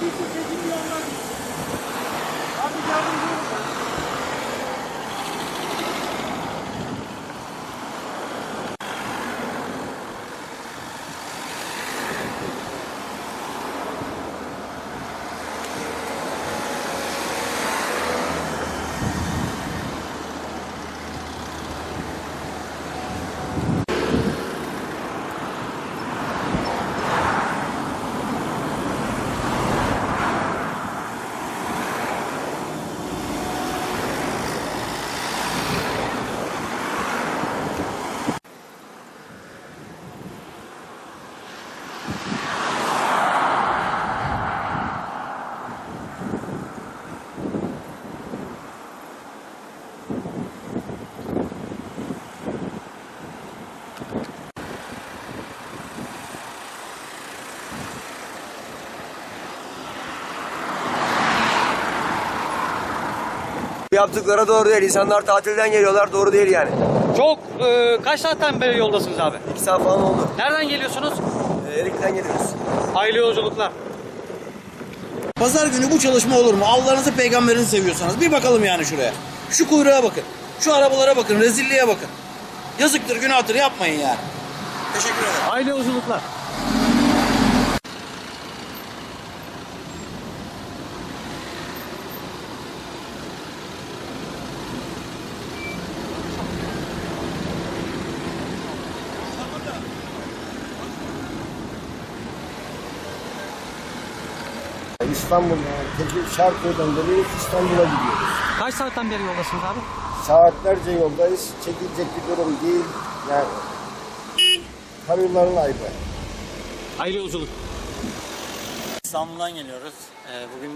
Bizi seçim yollar. Yaptıkları doğru değil. İnsanlar tatilden geliyorlar doğru değil yani. Çok e, kaç saatten beri yoldasınız abi? İki saat falan oldu. Nereden geliyorsunuz? Ee, Erik'ten geliyoruz. Hayırlı yolculuklar. Pazar günü bu çalışma olur mu? Allah'ınızı peygamberini seviyorsanız. Bir bakalım yani şuraya. Şu kuyruğa bakın. Şu arabalara bakın. Rezilliğe bakın. Yazıktır günahtır yapmayın yani. Teşekkür ederim. Hayırlı yolculuklar. İstanbul'dan, Tekir Şarköy'den dolayı İstanbul'a gidiyoruz. Kaç saatten beri yoldasınız abi? Saatlerce yoldayız. Çekilecek bir durum değil. Yani kamyonların ayıbı. Hayırlı yolculuk. İstanbul'dan geliyoruz. Ee, bugün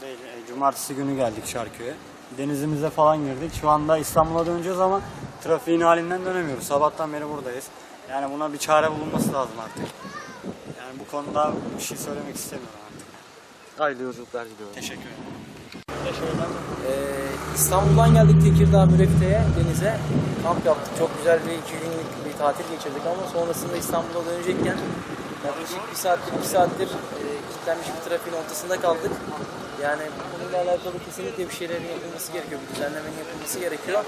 değil, e, cumartesi günü geldik Şarköy'e. Denizimize falan girdik. Şu anda İstanbul'a döneceğiz ama trafiğin halinden dönemiyoruz. Sabahtan beri buradayız. Yani buna bir çare bulunması lazım artık. Yani bu konuda bir şey söylemek istemiyorum. Hayırlı yolculuklar diliyorum. Teşekkür ederim. Ee, İstanbul'dan geldik Tekirdağ Mürekte'ye, denize. Kamp yaptık. Çok güzel bir iki günlük bir tatil geçirdik ama sonrasında İstanbul'a dönecekken yaklaşık bir saattir, iki saattir e, kilitlenmiş bir trafiğin ortasında kaldık. Yani bu konuyla alakalı kesinlikle bir şeylerin yapılması gerekiyor. Bir düzenlemenin yapılması gerekiyor.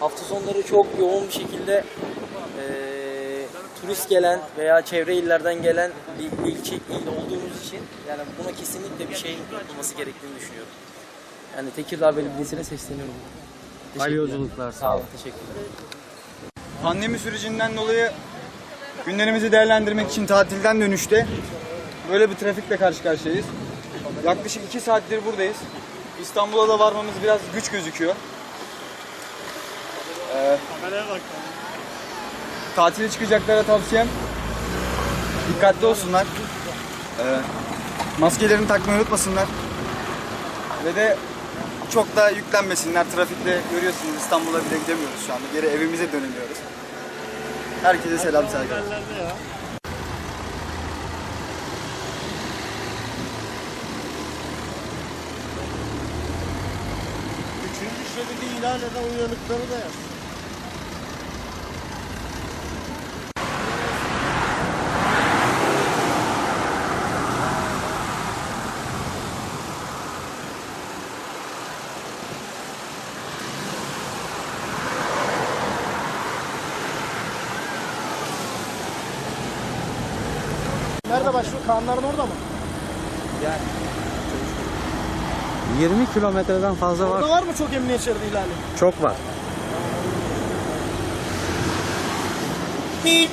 Hafta sonları çok yoğun bir şekilde turist gelen veya çevre illerden gelen bir ilçe il olduğumuz için yani buna kesinlikle bir şey yapılması gerektiğini düşünüyorum. Yani Tekirdağ Belediyesi'ne sesleniyorum. Hayırlı yolculuklar. Sağ olun. Teşekkürler. Pandemi sürecinden dolayı günlerimizi değerlendirmek için tatilden dönüşte böyle bir trafikle karşı karşıyayız. Yaklaşık iki saattir buradayız. İstanbul'a da varmamız biraz güç gözüküyor. Ee, tatile çıkacaklara tavsiyem dikkatli olsunlar. Ee, maskelerini takmayı unutmasınlar. Ve de çok da yüklenmesinler. Trafikte görüyorsunuz İstanbul'a bile gidemiyoruz şu anda. Geri evimize dönemiyoruz. Herkese selam saygılar. Üçüncü şeridi ilan eden uyanıkları da yaz. Nerede başlıyor? Kaanların orada mı? 20 kilometreden fazla Orada var mı çok emniyet şeridi ihlali? Çok var. Beep.